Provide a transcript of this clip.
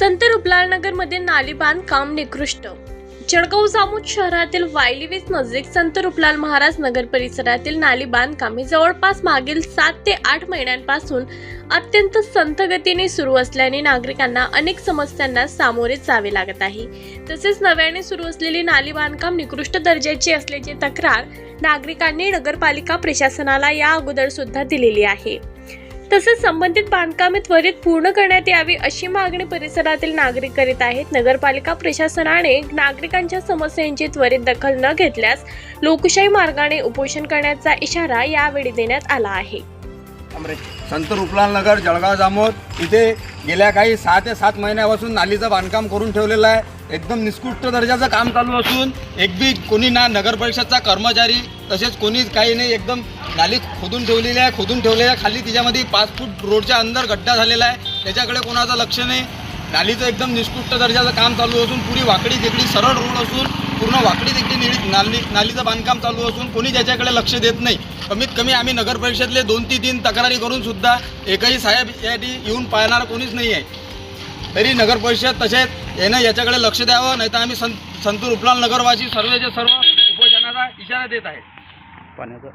संत रुपलालनगरमध्ये नाली बांधकाम निकृष्ट. जळगाव जामोद शहरातील वायलीवीस नजीक संत रुपलाल महाराज नगर परिसरातील नाली बांधकाम ही जवळपास मागील सात ते आठ महिन्यांपासून अत्यंत संथ गतीने सुरू असल्याने नागरिकांना अनेक समस्यांना सामोरे जावे लागत आहे. तसेच नव्याने सुरू असलेली नाली बांधकाम निकृष्ट दर्जाची असल्याची तक्रार नागरिकांनी नगरपालिका प्रशासनाला या अगोदर सुद्धा दिलेली आहे. तसेच संबंधित बांधकामे त्वरित पूर्ण करण्यात यावी अशी मागणी परिसरातील नागरिक करीत आहेत. नगरपालिका प्रशासनाने नागरिकांच्या समस्यांची त्वरित दखल न घेतल्यास लोकशाही मार्गाने उपोषण करण्याचा इशारा यावेळी देण्यात आला आहे. संत रुपलाल नगर जळगाव जामोद. इथे गेल्या काही सहा ते सात महिन्यापासून नालीचं बांधकाम करून ठेवलेलं आहे. एकदम निष्कृष्ट दर्जाचं काम चालू असून एक बी कोणी ना नगर परिषदचा कर्मचारी तसेच कोणीच काही नाही. एकदम नाली खोदून ठेवलेली आहे खोदून ठेवलेल्या खाली तिच्यामध्ये पाच फूट रोडच्या अंदर गड्डा झालेला आहे. त्याच्याकडे कोणाचं लक्ष नाही. नालीचं एकदम निष्कृष्ट दर्जाचं काम चालू असून पुरी वाकडी तिकडी सरळ रोड असून पूर्ण वाकडी तिकडी निळी नाली नालीचं बांधकाम चालू असून कोणी त्याच्याकडे लक्ष देत नाही. कमीत कमी आम्ही नगरपरिषदले दोन ती तीन तक्रारी करून सुद्धा एकही साहेब यासाठी येऊन पाहणार कोणीच नाही आहे. तरी नगर परिषद तसेच यानं याच्याकडे लक्ष द्यावं नाही तर आम्ही संत संतूर उपलाल नगरवासी सर्वचे सर्व उपोषणाचा इशारा देत आहे पाण्याचा